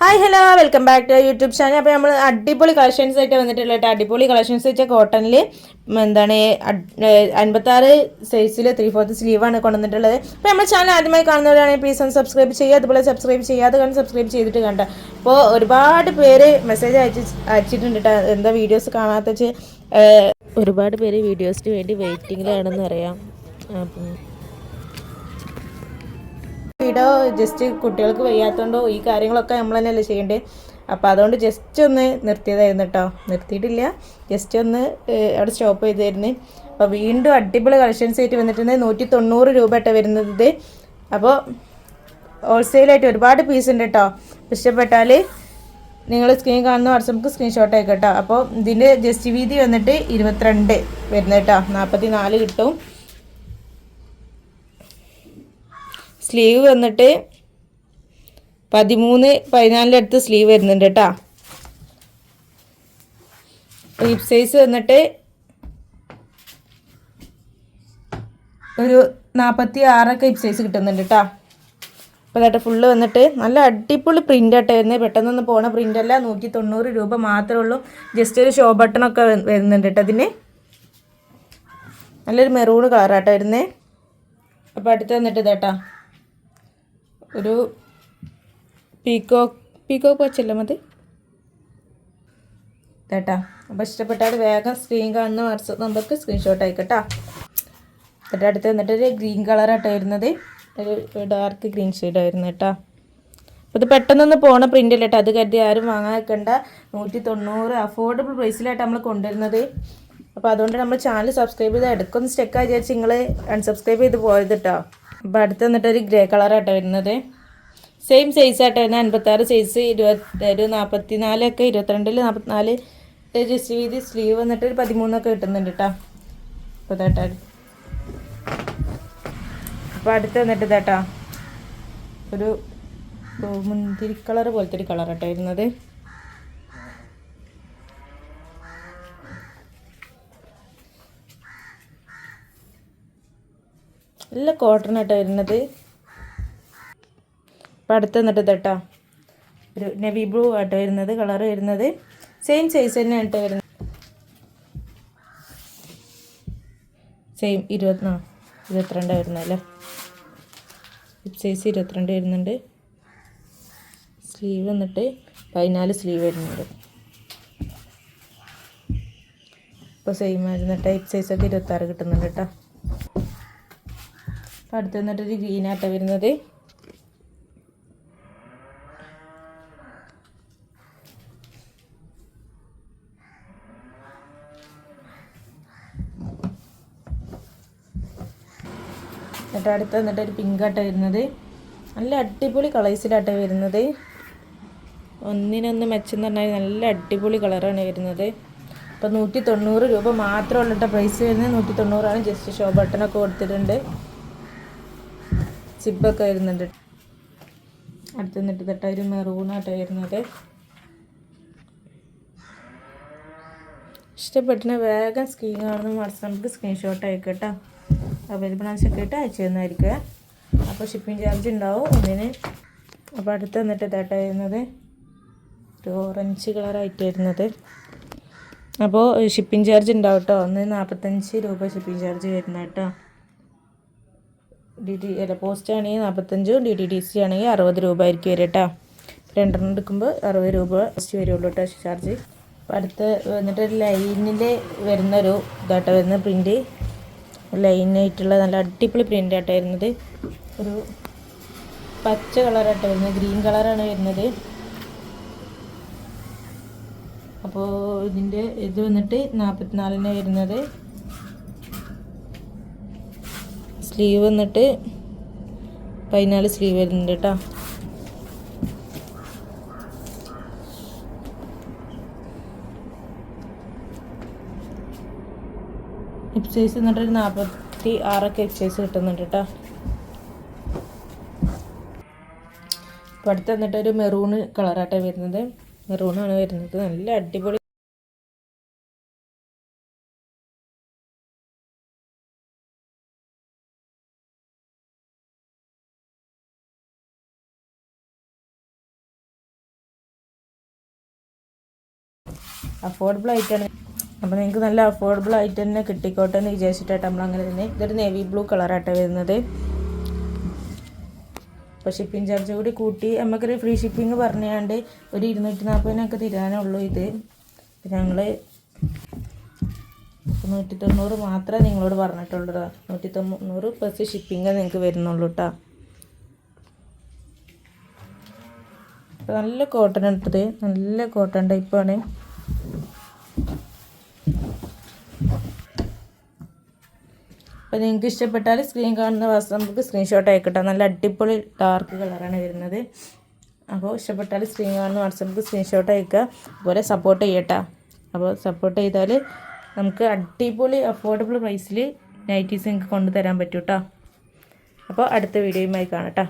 Hi hello welcome back to YouTube channel അപ്പോൾ നമ്മൾ അടിപൊളി കളക്ഷൻസ് ആയിട്ട് വന്നിട്ടുള്ള കേട്ടോ. അടിപൊളി കളക്ഷൻസ് വെച്ചാൽ കോട്ടണിൽ എന്താണ് അൻപത്താറ് സൈസിൽ ത്രീ ഫോർത്ത് സ്ലീവാണ് കൊണ്ടുവന്നിട്ടുള്ളത്. അപ്പോൾ നമ്മൾ ചാനൽ ആദ്യമായി കാണുന്നവരാണെങ്കിൽ പ്ലീസ് ഒന്ന് സബ്സ്ക്രൈബ് ചെയ്യുക. അതുപോലെ സബ്സ്ക്രൈബ് ചെയ്യാതെ കണ്ട് സബ്സ്ക്രൈബ് ചെയ്തിട്ട് കണ്ട. അപ്പോൾ ഒരുപാട് പേര് മെസ്സേജ് അയച്ച് അയച്ചിട്ടുണ്ട് കേട്ടോ. എന്താ വീഡിയോസ് കാണാത്ത ഒരുപാട് പേര് വീഡിയോസിന് വേണ്ടി വെയിറ്റിങ്ങിലാണെന്ന് അറിയാം. അപ്പം വീഡിയോ ജസ്റ്റ് കുട്ടികൾക്ക് വയ്യാത്തതുകൊണ്ടോ ഈ കാര്യങ്ങളൊക്കെ നമ്മൾ തന്നെയല്ലേ ചെയ്യേണ്ടത് അപ്പോൾ അതുകൊണ്ട് ജസ്റ്റ് ഒന്ന് നിർത്തിയതായിരുന്നു കേട്ടോ നിർത്തിയിട്ടില്ല. ജസ്റ്റ് ഒന്ന് അവിടെ സ്റ്റോപ്പ് ചെയ്തായിരുന്നു. അപ്പോൾ വീണ്ടും അടിപൊളി കളക്ഷൻസ് ആയിട്ട് വന്നിട്ടുണ്ട്. നൂറ്റി തൊണ്ണൂറ് രൂപ ആയിട്ട് വരുന്നത് അപ്പോൾ ഹോൾസെയിലായിട്ട് ഒരുപാട് പീസ് ഉണ്ട് കേട്ടോ ഇഷ്ടപ്പെട്ടാൽ നിങ്ങൾ സ്ക്രീൻ കാണുന്ന വാട്സപ്പ് സ്ക്രീൻഷോട്ട് ആയിക്കോട്ടോ അപ്പോൾ ഇതിന്റെ ജസ്റ്റ് വീതി വന്നിട്ട് ഇരുപത്തിരണ്ട് വരുന്നത് കേട്ടോ നാൽപ്പത്തി നാല് കിട്ടും. സ്ലീവ് വന്നിട്ട് പതിമൂന്ന് പതിനാലിന്റെ അടുത്ത് സ്ലീവ് വരുന്നുണ്ട് കേട്ടോ. ഹിപ്പ് സൈസ് വന്നിട്ട് ഒരു നാൽപ്പത്തി ആറൊക്കെ ഹിപ്പ് സൈസ് കിട്ടുന്നുണ്ട് കേട്ടോ. അപ്പോൾ അതായിട്ട് ഫുള്ള് വന്നിട്ട് നല്ല അടിപൊളി പ്രിന്റ് ആയിട്ട് വരുന്നത് പെട്ടെന്നൊന്നും പോണ പ്രിന്റ് അല്ല. നൂറ്റി തൊണ്ണൂറ് രൂപ മാത്രമേ ഉള്ളൂ. ജസ്റ്റ് ഒരു ഷോ ബട്ടണൊക്കെ വരുന്നുണ്ട് കേട്ടോ അതിന്. നല്ലൊരു മെറൂൺ കളറാട്ടോ വരുന്നത് അപ്പോൾ അടുത്ത് വന്നിട്ട് ഇതാട്ടാ. ഒരു പീക്കോ പീക്കോ വച്ചല്ലേ മതി? കേട്ടാ അപ്പോൾ ഇഷ്ടപ്പെട്ടാൽ വേഗം സ്ക്രീൻ കാണുന്ന വാട്സപ്പ് നമ്പർക്ക് സ്ക്രീൻഷോട്ട് ആയിക്കോട്ടാ എന്നിട്ട് അടുത്ത് വന്നിട്ട് ഒരു ഗ്രീൻ കളറായിട്ടാണ് വരുന്നത്. ഒരു ഡാർക്ക് ഗ്രീൻ ഷെയ്ഡ് ആയിരുന്നു കേട്ടോ. അപ്പോൾ ഇത് പെട്ടെന്നൊന്ന് പോണ പ്രിന്റ് അല്ല കേട്ടോ. അത് കരുതി ആരും വാങ്ങാൻ നിൽക്കണ്ട. നൂറ്റി തൊണ്ണൂറ് അഫോർഡബിൾ പ്രൈസിലായിട്ട് നമ്മൾ കൊണ്ടുവരുന്നത്. അപ്പോൾ അതുകൊണ്ട് നമ്മൾ ചാനൽ സബ്സ്ക്രൈബ് ചെയ്ത് എടുക്കുന്ന സ്റ്റെക്കായി വിചാരിച്ച് നിങ്ങൾ അൺസബ്സ്ക്രൈബ് ചെയ്ത് പോയത് കേട്ടോ. അപ്പോൾ അടുത്ത് വന്നിട്ട് ഒരു ഗ്രേ കളറാട്ടോ വരുന്നത്. സെയിം സൈസ് ആട്ടോ വരുന്നത്. അൻപത്താറ് സൈസ് ഇരുപത്തി ഒരു നാൽപ്പത്തി നാലൊക്കെ ഇരുപത്തിരണ്ടിൽ നാൽപ്പത്തിനാല് ജസ്റ്റ് വീതി സ്ലീവ് വന്നിട്ട് ഒരു പതിമൂന്നൊക്കെ കിട്ടുന്നുണ്ട് കേട്ടോ അപ്പോൾ ഇതാട്ടോ അപ്പോൾ അടുത്ത് വന്നിട്ട് ഇതാട്ടാ ഒരു മുന്തിരി കളർ പോലത്തെ ഒരു കളറാട്ടോ വരുന്നത്. നല്ല കോട്ടൺ ആട്ടോ വരുന്നത്. അപ്പം അടുത്ത് വന്നിട്ട് ഇതാട്ടാ ഒരു നെവി ബ്ലൂ ആട്ടോ വരുന്നത് കളർ വരുന്നത്. സെയിം സൈസ് തന്നെ ആട്ടോ വരുന്നത്. സെയിം ഇരുപത്തി ആ ഇരുപത്തിരണ്ട് വരുന്നല്ലേ ഹിപ്പ് സൈസ് ഇരുപത്തിരണ്ട് വരുന്നുണ്ട്. സ്ലീവ് വന്നിട്ട് പതിനാല് സ്ലീവ് വരുന്നുണ്ട്. ഇപ്പോൾ സെയിം വരുന്ന ടൈപ്പ് സൈസൊക്കെ ഇരുപത്താറ് കിട്ടുന്നുണ്ട് കേട്ടോ. അപ്പോൾ അടുത്ത് വന്നിട്ടൊരു ആട്ടോ വരുന്നത്. എന്നിട്ട് അടുത്ത് വന്നിട്ട് ഒരു പിങ്ക് ആട്ട വരുന്നത്. നല്ല അടിപൊളി കളേഴ്സിലാട്ട വരുന്നത്. ഒന്നിനൊന്ന് മെച്ചം പറഞ്ഞാൽ നല്ല അടിപൊളി കളറാണ് വരുന്നത്. അപ്പോൾ നൂറ്റി തൊണ്ണൂറ് രൂപ മാത്രമുള്ള പ്രൈസ് വരുന്നത്. നൂറ്റി തൊണ്ണൂറാണ് ജസ്റ്റ് ഷോ ബട്ടണൊക്കെ കൊടുത്തിട്ടുണ്ട്. സിബൊക്കെ വരുന്നുണ്ട് അടുത്ത് നിന്നിട്ട് തൊട്ട ഒരു മെറൂണാട്ടോ വരുന്നത് ഇഷ്ടപ്പെട്ടിന് വേഗം സ്ക്രീൻ കാണുന്ന വാട്സാപ്പിൽ സ്ക്രീൻഷോട്ട് അയക്കട്ടോ അവൈലബിൾ ആവശ്യമൊക്കെ അയച്ചു തന്നായിരിക്കുക. അപ്പോൾ ഷിപ്പിംഗ് ചാർജ് ഉണ്ടാവും ഒന്നിന്. അപ്പോൾ അടുത്ത് വന്നിട്ട് ഇതാട്ടോ വരുന്നത് ഒരു ഓറഞ്ച് കളറായിട്ട് വരുന്നത് അപ്പോൾ ഷിപ്പിംഗ് ചാർജ് ഉണ്ടാവും കേട്ടോ. ഒന്ന് നാൽപ്പത്തഞ്ച് രൂപ ഷിപ്പിംഗ് ചാർജ് വരുന്നത് കേട്ടോ. ഡി ടി അല്ല പോസ്റ്റ് ആണെങ്കിൽ നാൽപ്പത്തഞ്ചും ഡി ടി ഡി സി ആണെങ്കിൽ അറുപത് രൂപ ആയിരിക്കും വരിക കേട്ടോ. രണ്ടെണ്ണം എടുക്കുമ്പോൾ അറുപത് രൂപ പോസ്റ്റ് വരുള്ളൂ കേട്ടോ ചാർജ് അപ്പോൾ അടുത്ത് വന്നിട്ട് ലൈനിൽ വരുന്നൊരു ഇതാട്ടോ വരുന്ന പ്രിന്റ് ലൈനായിട്ടുള്ള നല്ല അടിപൊളി പ്രിന്റ് ആട്ടോ വരുന്നത്. ഒരു പച്ച കളറാട്ടോ വരുന്നത് ഗ്രീൻ കളറാണ് വരുന്നത്. അപ്പോൾ ഇതിന്റെ ഇത് വന്നിട്ട് നാൽപ്പത്തിനാലിന് വരുന്നത്. സ്ലീവ് വന്നിട്ട് പതിനാല് സ്ലീവ് വരുന്നുണ്ട് കേട്ടോ ഹിപ് സൈസ് എന്നിട്ട് ഒരു നാൽപ്പത്തി ആറൊക്കെ ഹിപ് സൈസ് കിട്ടുന്നുണ്ട് കേട്ടോ ഇപ്പോൾ അടുത്ത് എന്നിട്ടൊരു മെറൂണ് മെറൂൺ കളറായിട്ടാണ് വരുന്നത്. മെറൂണാണ് വരുന്നത്. നല്ല അടിപൊളി അഫോർഡബിൾ ആയിട്ടാണ് അപ്പോൾ നിങ്ങൾക്ക് നല്ല അഫോർഡബിൾ ആയിട്ട് തന്നെ കിട്ടിക്കോട്ടെ എന്ന് വിചാരിച്ചിട്ടാണ് നമ്മൾ അങ്ങനെ തന്നെ ഇതൊരു നേവി ബ്ലൂ കളറായിട്ടാണ് വരുന്നത്. അപ്പോൾ ഷിപ്പിംഗ് ചാർജ് കൂടി കൂട്ടി. നമുക്കൊരു ഫ്രീ ഷിപ്പിംഗ് പറഞ്ഞാണ്ട് ഒരു ഇരുന്നൂറ്റി നാൽപ്പതിനൊക്കെ തരാനുള്ളൂ ഇത്. ഞങ്ങൾ നൂറ്റി തൊണ്ണൂറ് മാത്രമേ നിങ്ങളോട് പറഞ്ഞിട്ടുള്ളൂ കേട്ടോ നൂറ്റി തൊണ്ണൂറ് പ്ലസ് ഷിപ്പിംഗ് നിങ്ങൾക്ക് വരുന്നുള്ളൂ കേട്ടോ നല്ല കോട്ടൺ ഇട്ടത്. നല്ല കോട്ടൺ ടൈപ്പാണ് അപ്പോൾ നിങ്ങൾക്ക് ഇഷ്ടപ്പെട്ടാൽ സ്ക്രീൻ കാണുന്ന വസ്ത്രം നമുക്ക് സ്ക്രീൻഷോട്ട് അയക്കട്ടെ നല്ല അടിപൊളി ഡാർക്ക് കളറാണ് വരുന്നത്. അപ്പോൾ ഇഷ്ടപ്പെട്ടാൽ സ്ക്രീൻ കാണുന്ന വാട്സപ്പിൽ സ്ക്രീൻഷോട്ട് അയക്കുക അതുപോലെ സപ്പോർട്ട് ചെയ്യട്ടോ. അപ്പോൾ സപ്പോർട്ട് ചെയ്താൽ നമുക്ക് അടിപൊളി അഫോർഡബിൾ പ്രൈസിൽ നൈറ്റീസ് നിങ്ങൾക്ക് കൊണ്ടുതരാൻ പറ്റൂട്ടോ. അപ്പോൾ അടുത്ത വീഡിയോയുമായി കാണാം